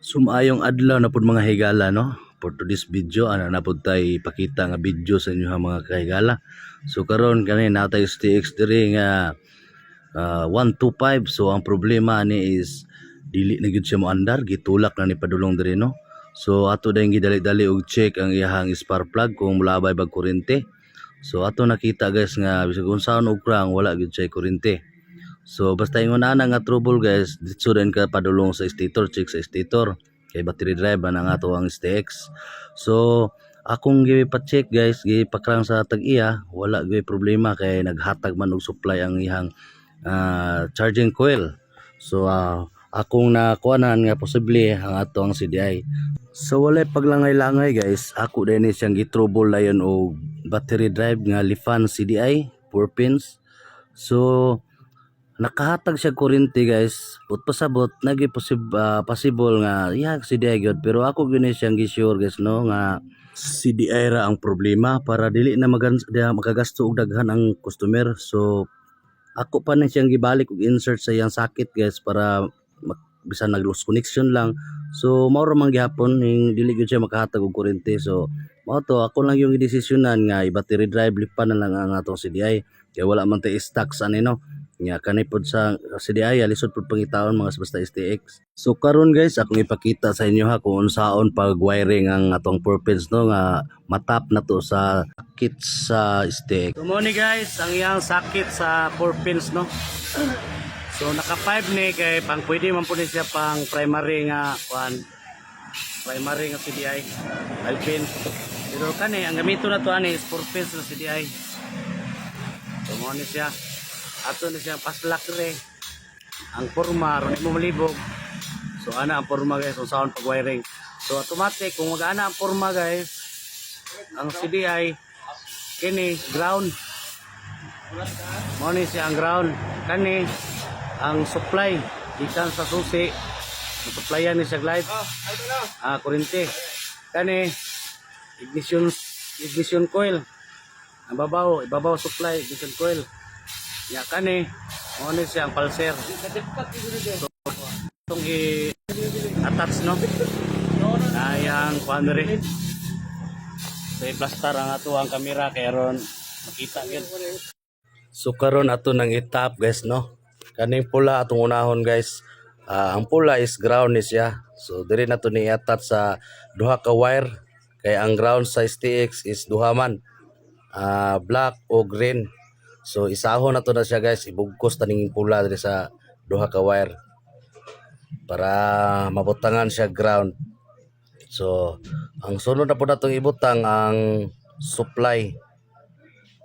Sumayong adlaw na pud mga higala no. For today's video ana na pud tay ipakita nga video sa inyo mga kahigala. So karon kani natay STX diri nga ah, 125 so ang problema ni is dili na gyud siya mo andar gitulak na ni padulong diri no. So ato dayong gidali-dali og check ang iyahang spark plug kung mulabay bag kuryente. So ato nakita guys nga bisag unsaon og krang wala gyud siya kuryente. So basta ingon ana nga trouble guys, ditso din ka padulong sa stator, check sa stator. Kay battery drive na nga to ang STX. So akong gipa-check guys, gipakrang sa tag-iya, wala gyud problema kay naghatag man og supply ang ihang ah, charging coil. So ah, akong nakuanan nga posible ang ato ang CDI. So walay paglangay-langay guys, ako din ni siyang gitrouble layon og battery drive nga Lifan CDI 4 pins. So nakahatag siya kuryente guys. Put pasabot nagi posib ah, possible nga yeah CDI gyud pero ako gyud ni siyang gi-sure guys no nga CDI ra ang problema para dili na magan di- makagasto og daghan ang customer. So ako pa na siyang gibalik og insert sa iyang socket guys para mak- bisan nag lost connection lang. So mao ra man gyapon ning dili gyud siya makahatag og kuryente so mao to ako lang yung desisyonan nga i-battery drive lipa na lang ang atong CDI kay wala man tay stock sa ano nga kani pod sa CDI alisod pod pangitaon mga basta STX. So karon guys akong ipakita sa inyo ha kung unsaon pag wiring ang atong 4 pins no nga matap na to sa kit sa STX. So mo ni guys ang iyang sakit sa 4 pins no. So naka 5 ni kay pang pwede man ni siya pang primary nga kuan primary nga CDI 5 pins. Pero kani ang gamito na to ani is 4 pins na CDI. So mo ni siya ato na siyang paslak re ang forma ron mo malibog. So ana ang forma guys kung saan pag wiring. So automatic kung mag-ana ang forma guys ang CDI kini ground. Mo ni siya ang ground. Kani ang supply ikan sa susi. Supplyan ni siya light ah kurente kani ignition ignition coil. Ang babaw ibabaw supply ignition coil Ya kani, mo ni siyang pulser. So, itong i-attach no. Ayang kuan rin. So i-plaster ang ato ang kamera kay ron makita gyud. So karon ato nang itap guys no. Kaning pula atong unahon guys. Ah, ang pula is ground ni siya. So diri na to ni attach sa duha ka wire kay ang ground sa STX is duha man. Ah, black o green. So isahon na to na siya guys, ibugkos taning pula diri sa duha ka wire para mabutangan siya ground. So ang sunod na po natong ibutang ang supply.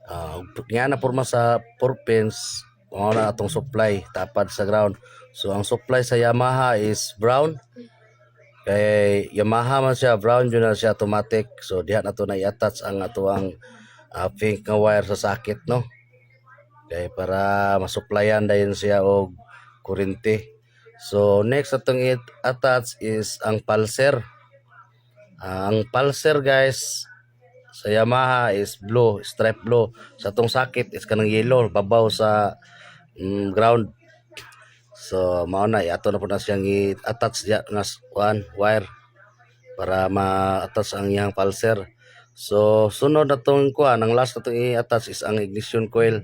Ah, uh, na porma sa 4 pins, mao na atong supply tapad sa ground. So ang supply sa Yamaha is brown. Kay Yamaha man siya brown yun na siya automatic. So diha na to na i-attach ang atuang ah, pink nga wire sa socket no kay para masuplayan dayon siya og kuryente. So next atong i-attach is ang pulser. Ah, ang pulser guys sa Yamaha is blue, stripe blue. Sa atong socket is kanang yellow, babaw sa mm, ground. So mao na ato na po na siyang i-attach diya nga kuan wire para ma-attach ang iyang pulser. So sunod na tong kuan, ang last na tong i-attach is ang ignition coil.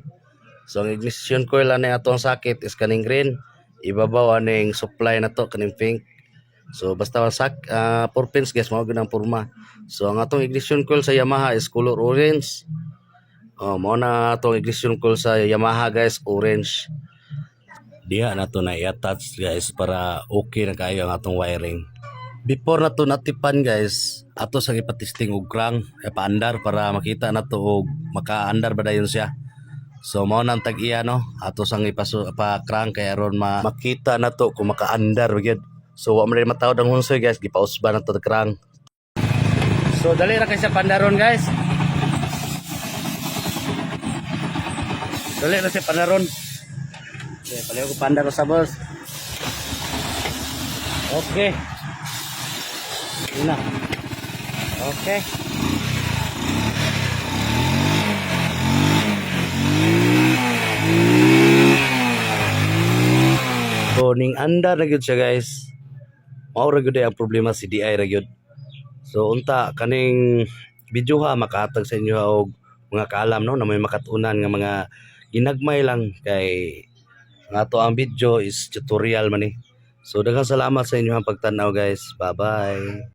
So ang ignition coil ani atong sakit is kaning green, ibabaw aning supply na to kaning pink. So basta sak uh, 4 pins guys mao gyud ang porma. So ang atong ignition coil sa Yamaha is color orange. Oh, mao na atong ignition coil sa Yamaha guys, orange. Diha na to na i-attach guys para okay na kayo ang atong wiring. Before na to natipan guys, ato sa ipatesting og crank, ipaandar para makita na to og makaandar ba dayon siya. So mao nang tag-iya no, ato sang ipaso pa crank kay aron ma makita na to kung makaandar gyud. So wa man rin matawad ang hunsoy guys, gipausba na to crank. So dali ra kay sa pandaron guys. Dali ra sa pandaron. Okay, palayo ko pandar sa boss. Okay. Yun na. Okay. So ning andar na gyud siya guys. mao ra gyud ang problema si DI ra gyud. So unta kaning video ha makahatag sa inyo og mga kaalam no na may makatunan nga mga ginagmay lang kay nga to ang video is tutorial man eh. So daghang salamat sa inyo ang pagtanaw guys. Bye bye